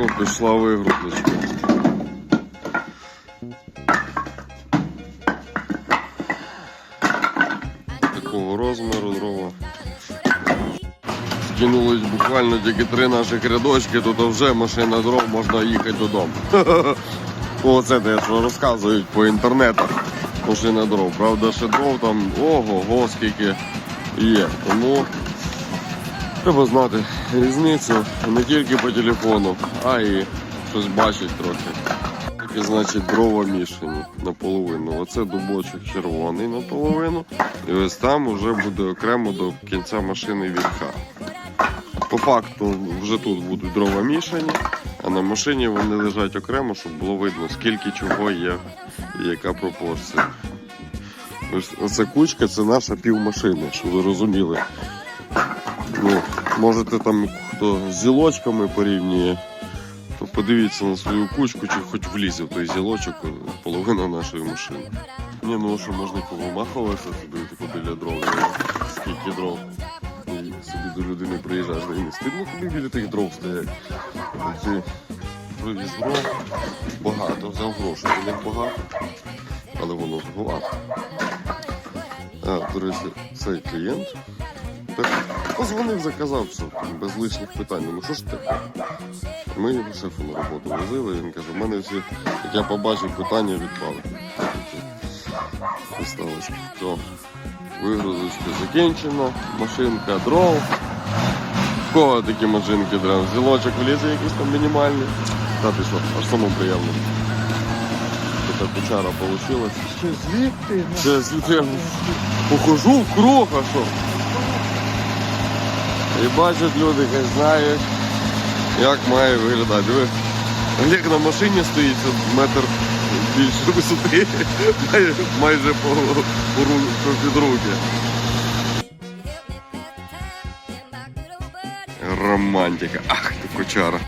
О, пішла вигрузочка. Такого розміру дрова. Скинулись буквально тільки три наших рядочки, тут вже машина дров можна їхати додому. Оце те, що розказують по інтернетах. Машина дров. Правда, ще дров там ого-го скільки є. Тому треба знати різницю не тільки по телефону, а й щось бачить трохи. Таке значить дрова мішані наполовину. Оце дубочок червоний наполовину. І ось там вже буде окремо до кінця машини вітка. По факту вже тут будуть дрова мішані, а на машині вони лежать окремо, щоб було видно, скільки чого є і яка пропорція. Ось оця кучка це наша півмашини, щоб ви розуміли. Ну, можете там хто з зілочками порівнює, то подивіться на свою кучку, чи хоч влізе в той зілочок половина нашої машини. Ні, ну що можна повимахуватися собі тако біля дров, скільки дров. І собі до людини приїжджаєш, і не стидно тобі біля тих дров стоять. Ти привіз дров багато, взяв грошей, у багато, але воно того. А, до речі, цей клієнт так позвонив, заказав все, без лишніх питань. Ну що ж ти? Ми його шефу на роботу возили, він каже, в мене всі, як я побачив, питання відпали. Поставочки. Все. Вигрузочка закінчено, машинка дров. В кого такі машинки дров? Зілочок влізе якийсь там мінімальний. Та ти що, аж самому приємно. Така кучара вийшла. Що звідти? Це звідти похожу в круг, а що? І бачать люди, хай знають, як має виглядати. Ви Олег на машині стоїть метр більше висоти, майже, по, по, по під руки. Романтика. Ах ти кучара.